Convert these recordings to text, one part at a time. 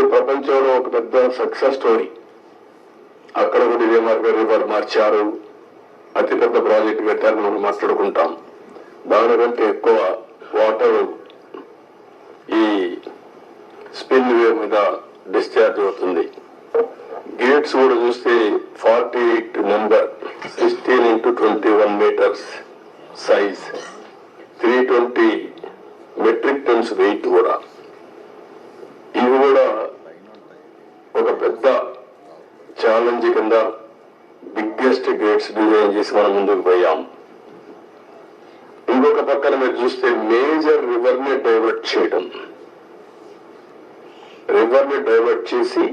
ఇది ప్రపంచంలో ఒక పెద్ద సక్సెస్ స్టోరీ అక్కడ కూడా ఇదే మార్గం రివర్ మార్చారు. అతిపెద్ద ప్రాజెక్ట్ పెట్టారని మనం మాట్లాడుకుంటాం. దానికంటే ఎక్కువ వాటర్ ఈ స్పిల్ వే మీద డిశ్చార్జ్ అవుతుంది. గేట్స్ కూడా చూస్తే forty eight number sixteen into twenty one metres size three twenty metric tons weight కూడా ఇవి కూడా ఒక పెద్ద ఛాలెంజ్ కింద బిగ్గెస్ట్ గేట్స్ డిజైన్ చేసి మనం ముందుకు పోయాం. ఇంకొక పక్కన మీరు చూస్తే మేజర్ రివర్ని డైవర్ట్ చేయడం. రివర్ని డైవర్ట్ చేసి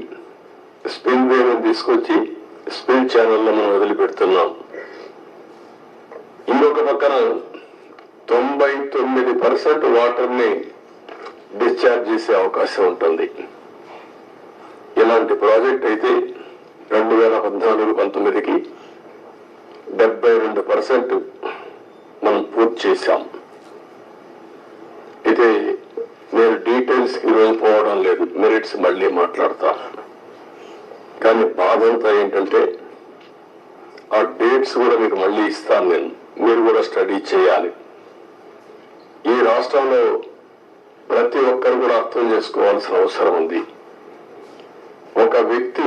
స్పిల్ వేని తీసుకొచ్చి స్పిల్ ఛానల్లో మనం వదిలిపెడుతున్నాం. ఇంకొక పక్కన తొంభై తొమ్మిది పర్సెంట్ వాటర్ని డిశ్చార్జ్ చేసే అవకాశం ఉంటుంది. ఇలాంటి ప్రాజెక్ట్ అయితే రెండు వేల పద్నాలుగు పంతొమ్మిదికి డెబ్బై రెండు పర్సెంట్ మనం పూర్తి చేశాం. అయితే నేను డీటెయిల్స్కి ఈరోజు పోవడం లేదు. మెరిట్స్ మళ్ళీ మాట్లాడతా. కానీ బాధ అంతా ఏంటంటే ఆ డేట్స్ కూడా మీకు మళ్ళీ ఇస్తాను నేను. మీరు కూడా స్టడీ చేయాలి. ఈ రాష్ట్రంలో ప్రతి ఒక్కరు కూడా అర్థం చేసుకోవాల్సిన అవసరం ఉంది. ఒక వ్యక్తి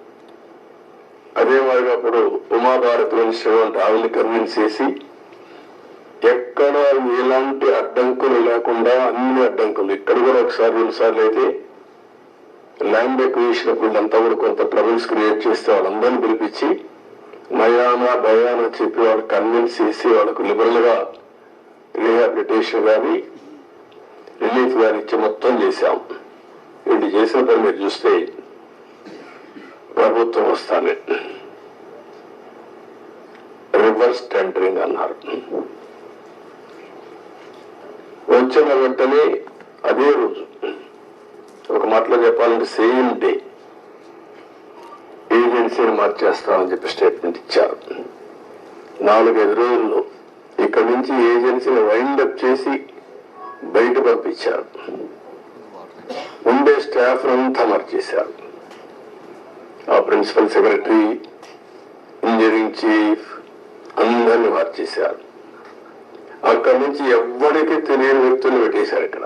ఉదయం మాదిరిగా అప్పుడు ఉమాభారతి మినిస్టర్ వంటి ఆవిని కన్విన్స్ చేసి ఎక్కడ ఎలాంటి అడ్డంకులు లేకుండా అన్ని అడ్డంకులు ఇక్కడ కూడా ఒకసారి రెండుసార్లు అయితే ల్యాండ్ ఎక్విజిషన్ అంతా కూడా కొంత ట్రబుల్స్ క్రియేట్ చేస్తే వాళ్ళందరినీ పిలిపించి నయానా భయానా చెప్పి వాళ్ళు కన్విన్స్ చేసి వాళ్ళకు లిబరల్గా రీహాబిలిటేషన్ కానీ రిలీఫ్ కానీ ఇచ్చి మొత్తం చేశాం. వీళ్ళు చేసిన పని మీరు చూస్తే ప్రభుత్వం వస్తానే. రివర్స్ టెండరింగ్ అన్నారు. వచ్చిన వెంటనే అదే రోజు ఒక మాటలో చెప్పాలంటే సేమ్ డే ఏజెన్సీని మార్చేస్తామని చెప్పి స్టేట్మెంట్ ఇచ్చారు. నాలుగైదు రోజుల్లో ఇక్కడి నుంచి ఏజెన్సీని వైండప్ చేసి బయట పంపించారు. ఉండే స్టాఫ్ అంతా మార్చేశారు. ఆ ప్రిన్సిపల్ సెక్రటరీ ఇంజనీరింగ్ చీఫ్ అందరిని మార్చేశారు అక్కడి నుంచి ఎవ్వరికి తెలియని వ్యక్తులు పెట్టేశారు ఇక్కడ.